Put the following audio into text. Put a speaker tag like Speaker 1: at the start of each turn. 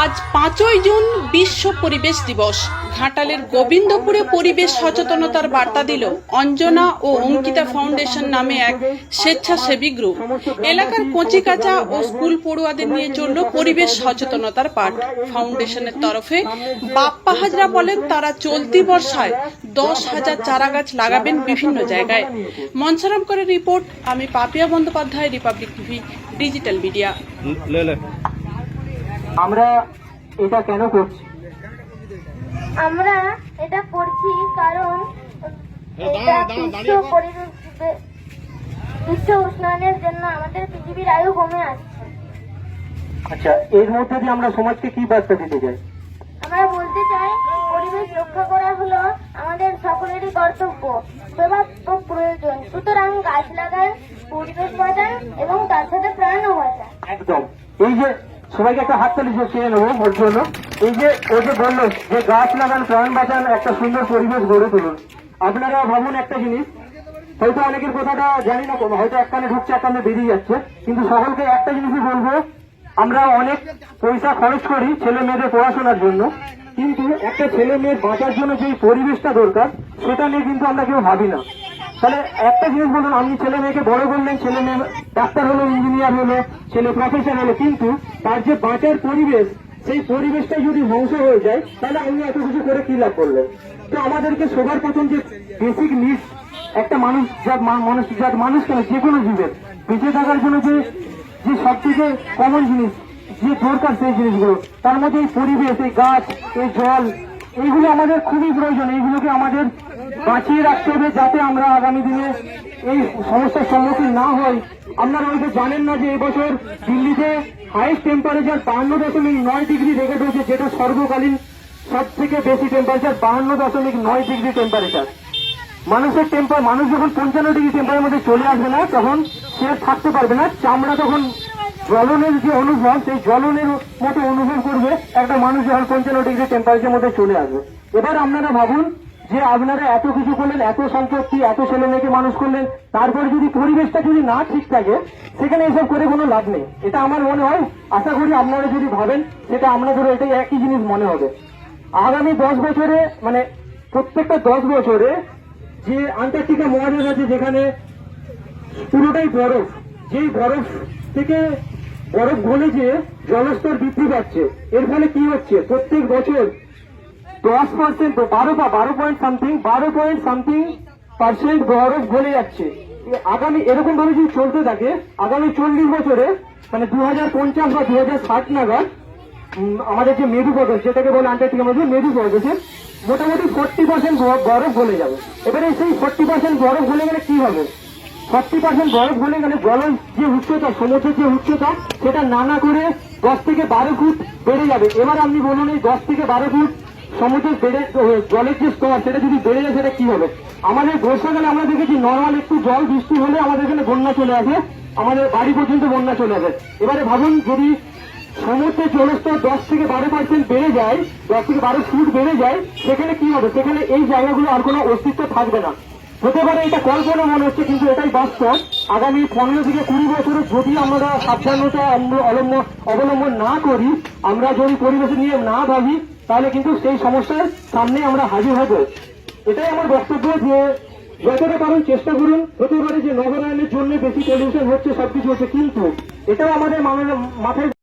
Speaker 1: আজ পাঁচই জুন বিশ্ব পরিবেশ দিবস। ঘাটালের গোবিন্দপুরে পরিবেশ সচেতনতার বার্তা দিল অঞ্জনা ও অঙ্কিতা ফাউন্ডেশন নামে এক স্বেচ্ছাসেবী গ্রুপ। এলাকার কচিকাচা ও স্কুল পড়ুয়াদের নিয়ে চলল পরিবেশ সচেতনতার পাঠ। ফাউন্ডেশনের তরফে বাপ্পা হাজরা বলেন, তারা চলতি বর্ষায় দশ হাজার চারা গাছ লাগাবেন বিভিন্ন জায়গায়। মঞ্চারাম করে রিপোর্ট, আমি Papiya Bandyopadhyay, Republic TV, digital media.
Speaker 2: আমরা এটা কেন করছি?
Speaker 3: আমরা এটা করছি কারণ এটা বিশ্ব পরিবেশ বিশ্ব উষ্ণায়নের জন্য আমাদের পৃথিবীর আয়ু কমে আসছে।
Speaker 2: আচ্ছা এর মধ্যে দিয়ে আমরা সমাজকে কি বার্তা দিতে চাই?
Speaker 3: আমরা বলতে চাই পরিবেশ রক্ষা করা হলো আমাদের সকলেরই কর্তব্য। প্রয়োজন। সুতরাং গাছ লাগান পরিবেশ বাঁচান এবং তার সাথে প্রাণও বাঁচান।
Speaker 2: একদম। এই যে সবাইকে একটা হাততালি চেয়ে নেব ওর জন্য। এই যে, ও যে বলল যে গাছ লাগান, প্রাণ বাঁচান, একটা সুন্দর পরিবেশ গড়ে তুলুন। আপনারা ভাবুন একটা জিনিস, হয়তো অনেকের কথাটা জানি না, হয়তো এক কানে ঢুকছে এক কানে বেরিয়ে যাচ্ছে, কিন্তু সকলকে একটা জিনিসই বলব, আমরা অনেক পয়সা খরচ করি ছেলে মেয়েদের পড়াশোনার জন্য, কিন্তু একটা ছেলে মেয়ের বাঁচার জন্য যে পরিবেশটা দরকার, সেটা নিয়ে কিন্তু আমরা কেউ ভাবি না। তাহলে একটা জিনিস বলুন আপনি ছেলে মেয়েকে বড় করলেন ছেলে মেয়ে ডাক্তার হলো ইঞ্জিনিয়ার হলো, ছেলে প্রফেসর হলো, কিন্তু তার যে বাঁচার পরিবেশ, সেই পরিবেশটা যদি ধ্বংস হয়ে যায়, তাহলে আপনি এত কিছু করে কি লাভ করলেন তো আমাদেরকে সবার প্রথম যে বেসিক নিডস একটা মানুষ মা- মানুষ যার মানুষ কেন? যে কোনো জীবের। বেঁচে থাকার জন্য যে যে সব থেকে কমন জিনিস, যে দরকার সেই জিনিসগুলো। তার মধ্যে এই পরিবেশ, এই গাছ, এই জল এইগুলো আমাদের খুবই প্রয়োজন, এইগুলোকে আমাদের বাঁচিয়ে রাখতে হবে যাতে আমরা আগামী দিনে এই সমস্যার সম্মুখীন না হই। আপনারা হয়তো জানেন না যে এবছর দিল্লিতে হাইস্ট টেম্পারেচার বাহান্ন দশমিক নয় ডিগ্রি রেকর্ড হয়েছে, যেটা সর্বকালীন সব থেকে বেশি টেম্পারেচার বাহান্ন দশমিক নয় ডিগ্রি টেম্পারেচার মানুষের টেম্পার মানুষ যখন পঞ্চান্ন ডিগ্রি টেম্পারের মধ্যে চলে আসবে না, তখন সে থাকতে পারবে না। চামড়া তখন জ্বলনের যে অনুভব, সেই জ্বলনের মতো অনুভব করবে একটা মানুষ যখন পঞ্চান্ন ডিগ্রি টেম্পারেচার মধ্যে চলে আসবে। এবার আপনারা ভাবুন যে আপনারা এত কিছু করলেন, এত সম্পত্তি এত ছেলে মেয়েকে মানুষ করলেন, তারপর যদি পরিবেশটা যদি না ঠিক থাকে, সেখানে এসব করে কোনো লাভ নেই। এটা আমার মনে হয়, আশা করি আপনারা যদি ভাবেন, সেটা আপনাদেরও এটাই একই জিনিস মনে হবে। আগামী দশ বছরে মানে প্রত্যেকটা দশ বছরে যে আন্টার্কটিকা মহাদেশ আছে যেখানে পুরোটাই বরফ, যেই বরফ থেকে বরফ গলে যে জলস্তর বৃদ্ধি পাচ্ছে, এর ফলে কি হচ্ছে? প্রত্যেক বছর দশ পার্সেন্ট বারো বা বারো পয়েন্ট সামথিং বারো পয়েন্ট সামথিং পার্সেন্ট বরফ গলে যাচ্ছে। আগামী এরকম ভাবে যদি চলতে থাকে, আগামী চল্লিশ বছরে মানে দু হাজার পঞ্চাশ বা দু হাজার ষাট নাগাদ আমাদের যে মেরু প্রদেশ, যেটাকে বলে আন্টার্কটিকা মধ্যে মেরু প্রদেশে মোটামুটি ফোর্টি পার্সেন্ট বরফ গলে যাবে। এবারে সেই ফোর্টি পার্সেন্ট বরফ গলে গেলে কি হবে? ফর্টি পার্সেন্ট বরফ গলে গেলে জলের যে উচ্চতা সমুদ্রের যে উচ্চতা, সেটা নানা করে দশ থেকে বারো ফুট বেড়ে যাবে। এবার আপনি বলুন এই দশ থেকে বারো ফুট সমুদ্রের বেড়ে জলের যে স্তর, সেটা যদি বেড়ে যায়, সেটা কি হবে? আমাদের বর্ষাকালে আমরা দেখেছি নর্মাল একটু জল, বৃষ্টি হলে আমাদের এখানে বন্যা চলে আসে। আমাদের বাড়ি পর্যন্ত বন্যা চলে আসে। এবারে ভাবুন, যদি সমুদ্রের জলস্তর দশ থেকে বারো পার্সেন্ট বেড়ে যায়, দশ থেকে বারো ফুট বেড়ে যায়, সেখানে কি হবে? সেখানে এই জায়গাগুলো আর কোনো অস্তিত্ব থাকবে না। হতে পারে এটা কল্পনা মনে হচ্ছে, কিন্তু এটাই বাস্তব। আগামী পনেরো থেকে কুড়ি বছরে যদি আমরা সাবধানতা অবলম্বন না করি, আমরা যদি পরিবেশ নিয়ে না ভাবি, তাহলে কিন্তু সেই সমস্যার সামনে আমরা হাজির হব। এটাই আমার বক্তব্য যে যতটা পারেন চেষ্টা করুন। হতে পারে যে নগরায়নের জন্য বেশি পলিউশন হচ্ছে, সবকিছু হচ্ছে, কিন্তু এটাও আমাদের মাথায়